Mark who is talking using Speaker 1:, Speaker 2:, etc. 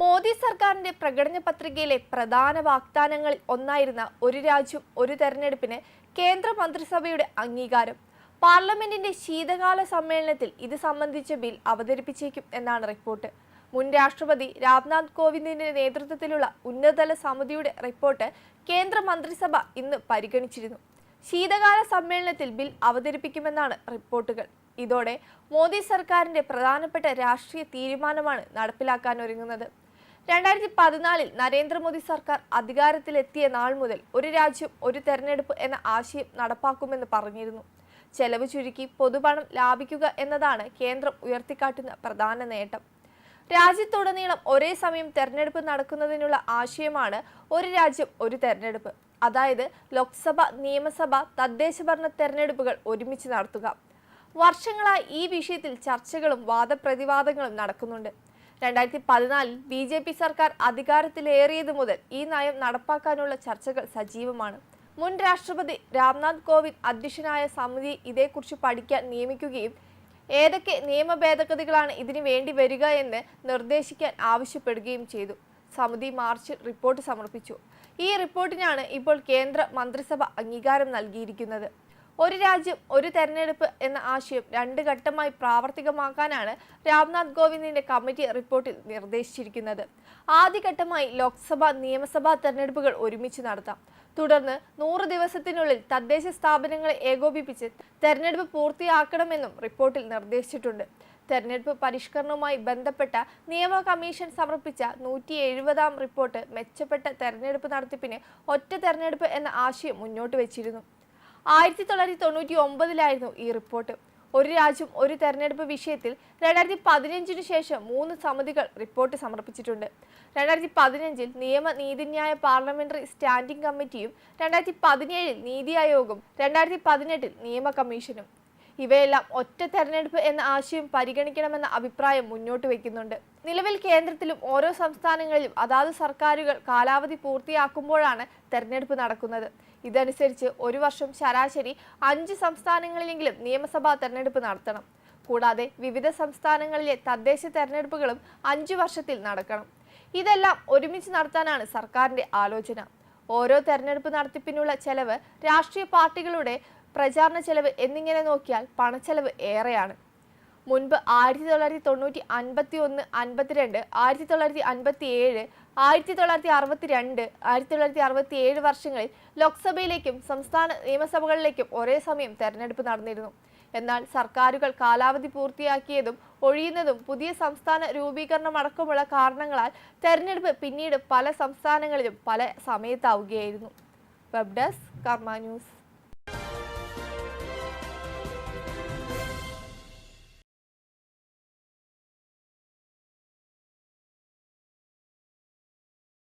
Speaker 1: മോദി സർക്കാരിന്റെ പ്രകടന പത്രികയിലെ പ്രധാന വാഗ്ദാനങ്ങളിൽ ഒന്നായിരുന്ന ഒരു രാജ്യം ഒരു തെരഞ്ഞെടുപ്പിന് കേന്ദ്ര മന്ത്രിസഭയുടെ അംഗീകാരം. പാർലമെന്റിന്റെ ശീതകാല സമ്മേളനത്തിൽ ഇത് സംബന്ധിച്ച ബിൽ അവതരിപ്പിച്ചേക്കും എന്നാണ് റിപ്പോർട്ട്. മുൻ രാഷ്ട്രപതി രാംനാഥ് കോവിന്ദിന്റെ നേതൃത്വത്തിലുള്ള ഉന്നതതല സമിതിയുടെ റിപ്പോർട്ട് കേന്ദ്ര മന്ത്രിസഭ ഇന്ന് പരിഗണിച്ചിരുന്നു. ശീതകാല സമ്മേളനത്തിൽ ബിൽ അവതരിപ്പിക്കുമെന്നാണ് റിപ്പോർട്ടുകൾ. ഇതോടെ മോദി സർക്കാരിന്റെ പ്രധാനപ്പെട്ട രാഷ്ട്രീയ തീരുമാനമാണ് നടപ്പിലാക്കാൻ ഒരുങ്ങുന്നത്. രണ്ടായിരത്തി പതിനാലിൽ നരേന്ദ്രമോദി സർക്കാർ അധികാരത്തിലെത്തിയ നാൾ മുതൽ ഒരു രാജ്യം ഒരു തെരഞ്ഞെടുപ്പ് എന്ന ആശയം നടപ്പാക്കുമെന്ന് പറഞ്ഞിരുന്നു. ചെലവ് ചുരുക്കി പൊതുപണം ലാഭിക്കുക എന്നതാണ് കേന്ദ്രം ഉയർത്തിക്കാട്ടുന്ന പ്രധാന നേട്ടം. രാജ്യത്തുടനീളം ഒരേ സമയം തെരഞ്ഞെടുപ്പ് നടക്കുന്നതിനുള്ള ആശയമാണ് ഒരു രാജ്യം ഒരു തെരഞ്ഞെടുപ്പ്. അതായത് ലോക്സഭ നിയമസഭ തദ്ദേശ ഭരണ തെരഞ്ഞെടുപ്പുകൾ ഒരുമിച്ച് നടത്തുക. വർഷങ്ങളായി ഈ വിഷയത്തിൽ ചർച്ചകളും വാദപ്രതിവാദങ്ങളും നടക്കുന്നുണ്ട്. രണ്ടായിരത്തി പതിനാലിൽ ബി ജെ പി സർക്കാർ അധികാരത്തിലേറിയത് മുതൽ ഈ നയം നടപ്പാക്കാനുള്ള ചർച്ചകൾ സജീവമാണ്. മുൻ രാഷ്ട്രപതി രാംനാഥ് കോവിന്ദ് അധ്യക്ഷനായ സമിതി ഇതേക്കുറിച്ച് പഠിക്കാൻ നിയമിക്കുകയും ഏതൊക്കെ നിയമ ഭേദഗതികളാണ് ഇതിനു വേണ്ടി വരിക എന്ന് നിർദ്ദേശിക്കാൻ ആവശ്യപ്പെടുകയും ചെയ്തു. സമിതി മാർച്ചിൽ റിപ്പോർട്ട് സമർപ്പിച്ചു. ഈ റിപ്പോർട്ടിനാണ് ഇപ്പോൾ കേന്ദ്ര മന്ത്രിസഭ അംഗീകാരം നൽകിയിരിക്കുന്നത്. ഒരു രാജ്യം ഒരു തെരഞ്ഞെടുപ്പ് എന്ന ആശയം രണ്ട് ഘട്ടമായി പ്രാവർത്തികമാക്കാനാണ് രാംനാഥ് കോവിന്ദിന്റെ കമ്മിറ്റി റിപ്പോർട്ടിൽ നിർദ്ദേശിച്ചിരിക്കുന്നത്. ആദ്യഘട്ടമായി ലോക്സഭ നിയമസഭാ തെരഞ്ഞെടുപ്പുകൾ ഒരുമിച്ച് നടത്താം. തുടർന്ന് നൂറ് ദിവസത്തിനുള്ളിൽ തദ്ദേശ സ്ഥാപനങ്ങളെ ഏകോപിപ്പിച്ച് തെരഞ്ഞെടുപ്പ് പൂർത്തിയാക്കണമെന്നും റിപ്പോർട്ടിൽ നിർദ്ദേശിച്ചിട്ടുണ്ട്. തെരഞ്ഞെടുപ്പ് പരിഷ്കരണവുമായി ബന്ധപ്പെട്ട നിയമ കമ്മീഷൻ സമർപ്പിച്ച നൂറ്റി എഴുപതാം റിപ്പോർട്ട് മെച്ചപ്പെട്ട തെരഞ്ഞെടുപ്പ് നടത്തിപ്പിന് ഒറ്റ തെരഞ്ഞെടുപ്പ് എന്ന ആശയം മുന്നോട്ട് വെച്ചിരുന്നു. ആയിരത്തി തൊള്ളായിരത്തി തൊണ്ണൂറ്റി ഒമ്പതിലായിരുന്നു ഈ റിപ്പോർട്ട്. ഒരു രാജ്യം ഒരു തെരഞ്ഞെടുപ്പ് വിഷയത്തിൽ രണ്ടായിരത്തി പതിനഞ്ചിന് ശേഷം മൂന്ന് സമിതികൾ റിപ്പോർട്ട് സമർപ്പിച്ചിട്ടുണ്ട്. രണ്ടായിരത്തി പതിനഞ്ചിൽ നിയമ നീതിന്യായ പാർലമെന്ററി സ്റ്റാൻഡിംഗ് കമ്മിറ്റിയും രണ്ടായിരത്തി പതിനേഴിൽ നീതി ആയോഗും രണ്ടായിരത്തി പതിനെട്ടിൽ നിയമ കമ്മീഷനും. ഇവയെല്ലാം ഒറ്റ തെരഞ്ഞെടുപ്പ് എന്ന ആശയം പരിഗണിക്കണമെന്ന അഭിപ്രായം മുന്നോട്ട് വയ്ക്കുന്നുണ്ട് നിലവിൽ കേന്ദ്രത്തിലും ഓരോ സംസ്ഥാനങ്ങളിലും അതാത് സർക്കാരുകൾ കാലാവധി പൂർത്തിയാക്കുമ്പോഴാണ് തെരഞ്ഞെടുപ്പ് നടക്കുന്നത്. ഇതനുസരിച്ച് ഒരു വർഷം ശരാശരി അഞ്ച് സംസ്ഥാനങ്ങളിലെങ്കിലും നിയമസഭാ തെരഞ്ഞെടുപ്പ് നടത്തണം. കൂടാതെ വിവിധ സംസ്ഥാനങ്ങളിലെ തദ്ദേശ തെരഞ്ഞെടുപ്പുകളും അഞ്ചു വർഷത്തിൽ നടക്കണം. ഇതെല്ലാം ഒരുമിച്ച് നടത്താനാണ് സർക്കാരിന്റെ ആലോചന. ഓരോ തെരഞ്ഞെടുപ്പ് നടത്തിപ്പിനുള്ള ചെലവ് രാഷ്ട്രീയ പാർട്ടികളുടെ പ്രചാരണ ചെലവ് എന്നിങ്ങനെ നോക്കിയാൽ പണച്ചെലവ് ഏറെയാണ്. മുൻപ് ആയിരത്തി തൊള്ളായിരത്തി തൊണ്ണൂറ്റി അൻപത്തി ഒന്ന് അൻപത്തിരണ്ട് ആയിരത്തി തൊള്ളായിരത്തി അൻപത്തി ഏഴ് ആയിരത്തി തൊള്ളായിരത്തി അറുപത്തി രണ്ട് ആയിരത്തി തൊള്ളായിരത്തി അറുപത്തി ഏഴ് വർഷങ്ങളിൽ ലോക്സഭയിലേക്കും സംസ്ഥാന നിയമസഭകളിലേക്കും ഒരേ സമയം തെരഞ്ഞെടുപ്പ് നടന്നിരുന്നു. എന്നാൽ സർക്കാരുകൾ കാലാവധി പൂർത്തിയാക്കിയതും ഒഴിയുന്നതും പുതിയ സംസ്ഥാന രൂപീകരണം അടക്കമുള്ള കാരണങ്ങളാൽ തെരഞ്ഞെടുപ്പ് പിന്നീട് പല സംസ്ഥാനങ്ങളിലും പല സമയത്താവുകയായിരുന്നു. Web desk Karma news.